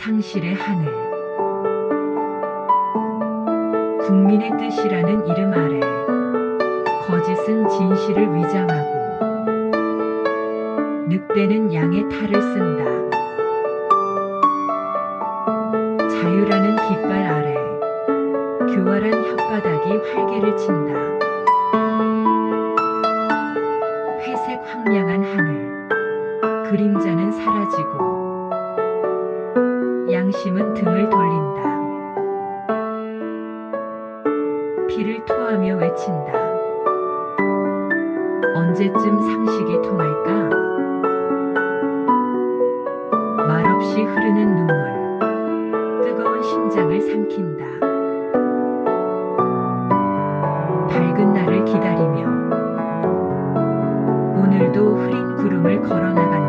상실의 하늘 국민의 뜻이라는 이름 아래 거짓은 진실을 위장하고 늑대는 양의 탈을 쓴다. 자유라는 깃발 아래 교활한 혓바닥이 활개를 친다. 회색 황량한 하늘 그림자는 사라지고 양심은 등을 돌린다. 피를 토하며 외친다. 언제쯤 상식이 통할까? 말없이 흐르는 눈물, 뜨거운 심장을 삼킨다. 밝은 날을 기다리며 오늘도 흐린 구름을 걸어나간다.